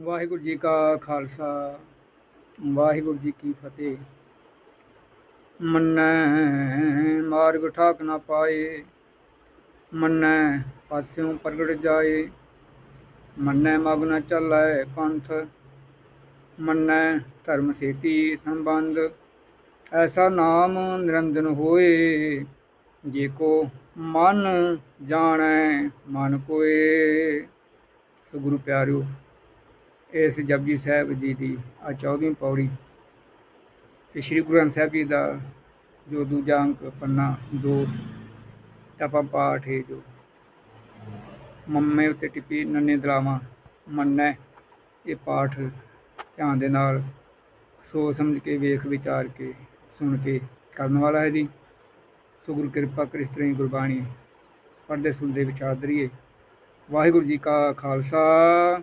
ਵਾਹਿਗੁਰੂ ਜੀ ਕਾ ਖਾਲਸਾ, ਵਾਹਿਗੁਰੂ ਜੀ ਕੀ ਫਤਿਹ। ਮੰਨੈ ਮਾਰਗ ਠਾਕ ਨਾ ਪਾਏ, ਮੰਨੈ ਪਾਸਿਓਂ ਪ੍ਰਗਟ ਜਾਏ, ਮੰਨੈ ਮਗ ਨ ਚੱਲੈ ਪੰਥ, ਮੰਨੈ ਧਰਮ ਸੇਤੀ ਸੰਬੰਧ, ਐਸਾ ਨਾਮ ਨਿਰੰਜਨ ਹੋਏ, ਜੇ ਕੋ ਮਨ ਜਾਣੈ, ਮਨ ਕੋਏ। ਸੋ ਗੁਰੂ ਪਿਆਰਿਓ ਇਸ ਜਪਜੀ ਸਾਹਿਬ ਜੀ ਦੀ ਆ 14ਵੀਂ ਪੌੜੀ ਤੇ ਸ੍ਰੀ ਗੁਰੂ ਗ੍ਰੰਥ ਸਾਹਿਬ ਜੀ ਦਾ ਜੋ ਦੂਜਾ ਅੰਕ ਪੰਨਾ ਦੋ ਟਪਾ ਪਾਠ ਹੈ ਜੋ ਮੰਮੇ ਉੱਤੇ ਟਿੱਪੀ, ਨੰਨੇ ਦਲਾਵਾਂ ਮੰਨੈ, ਇਹ ਪਾਠ ਧਿਆਨ ਦੇ ਨਾਲ ਸੋਚ ਸਮਝ ਕੇ, ਵੇਖ ਵਿਚਾਰ ਕੇ, ਸੁਣ ਕੇ ਕਰਨ ਵਾਲਾ ਹੈ ਜੀ। ਸੋ ਗੁਰੂ ਕਿਰਪਾ ਕਰੀ ਇਸ ਤਰ੍ਹਾਂ ਗੁਰਬਾਣੀ ਪੜ੍ਹਦੇ ਸੁਣਦੇ ਵਿਚਾਰਦੇ ਰਹੀਏ ਵਾਹਿਗੁਰੂ ਜੀ ਕਾ ਖਾਲਸਾ।